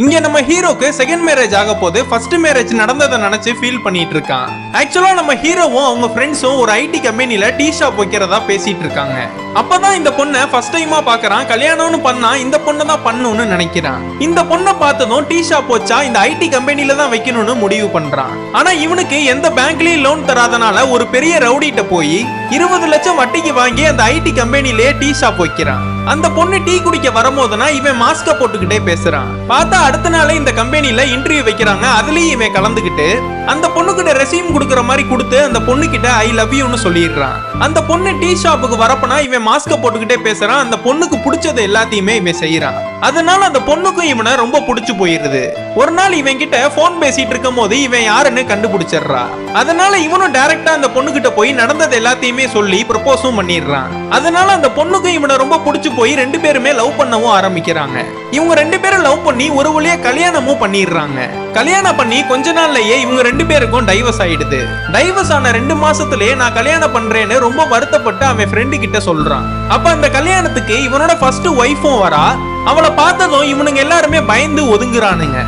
இங்க நம்ம ஹீரோக்கு செகண்ட் மேரேஜ் ஆக போது ஃபர்ஸ்ட் மேரேஜ் நடந்ததை நினைச்சு ஃபீல் பண்ணிட்டு இருக்கான். ஆக்சுவலா நம்ம ஹீரோவும் அவங்க ஃப்ரெண்ட்ஸும் ஒரு ஐடி கம்பெனில டீ ஷாப் வைக்கிறதா பேசிட்டு இருக்காங்க. அப்பதான் இந்த பொண்ணை ஃபர்ஸ்ட் டைமா பாக்குறான் கல்யாணம்னு பண்ணா இந்த பொண்ணை தான் பண்ணணும்னு நினைக்கிறான். இந்த பொண்ணை பார்த்ததும் டீ ஷாப் வச்சா இந்த ஐடி கம்பெனில தான் வைக்கணும்னு முடிவு பண்றான். ஆனா இவனுக்கு எந்த பேங்க்லயும் லோன் தராதனால ஒரு பெரிய ரவுடிட்ட போய் இருபது லட்சம் வட்டிக்கு வாங்கி அந்த ஐடி கம்பெனிலேயே டீ ஷாப் வைக்கிறான். அந்த பொண்ணு டீ குடிக்க வரும்போதுனா இவன் மாஸ்க போட்டுக்கிட்டே பேசுறான். பார்த்தா அடுத்த நாளே இந்த கம்பெனியில இன்டர்வியூ வைக்கிறாங்க. அதுலயும் இவன் கலந்துக்கிட்டு அந்த பொண்ணுகிட்ட ரெசியூம் கொடுக்குற மாதிரி கொடுத்து அந்த பொண்ணு கிட்ட ஐ லவ் யூன்னு சொல்லிடுறான். அந்த பொண்ணு டீ ஷாப்புக்கு வரப்பனா இவன் மாஸ்க போட்டுக்கிட்டே பேசுறான். அந்த பொண்ணுக்கு பிடிச்சது எல்லாத்தையுமே இவன் செய்யறான். அதனால அந்த பொண்ணுக்கும் இவனை ரொம்ப பிடிச்சு போயிருது. ஒரு நாள் இவன் கிட்ட போன் பேசிட்டு இருக்கும் போது இவன் யாருன்னு கண்டுபிடிச்சிடுறா. அதனால இவனும் டைரக்டா அந்த பொண்ணுகிட்ட போய் நடந்தது எல்லாத்தையுமே சொல்லி ப்ரப்போஸும் பண்ணிடுறான். அதனால அந்த பொண்ணுக்கும் இவனை ரொம்ப பிடிச்சு போய் ரெண்டு பேருமே லவ் பண்ணவும் ஆரம்பிக்கிறாங்க. இவங்க ரெண்டு பேரும் லவ் பண்ணி ஒரு வழியா கல்யாணமும் பண்ணிடுறாங்க. கல்யாணம் பண்ணி கொஞ்ச நாள்லயே இவங்க ரெண்டு பேருக்கும் டைவர்ஸ் ஆயிடுது. டைவர்ஸ் ஆன ரெண்டு மாசத்துலயே நான் கல்யாணம் பண்றேன்னு ரொம்ப வருத்தப்பட்டு அவன் ஃப்ரெண்டு கிட்ட சொல்றான். அப்ப அந்த கல்யாணத்துக்கு இவனோட ஃபர்ஸ்ட் ஒய்ஃபும் வரா. அவளை பார்த்ததும் இவனுங்க எல்லாருமே பயந்து ஒதுங்குறானுங்க.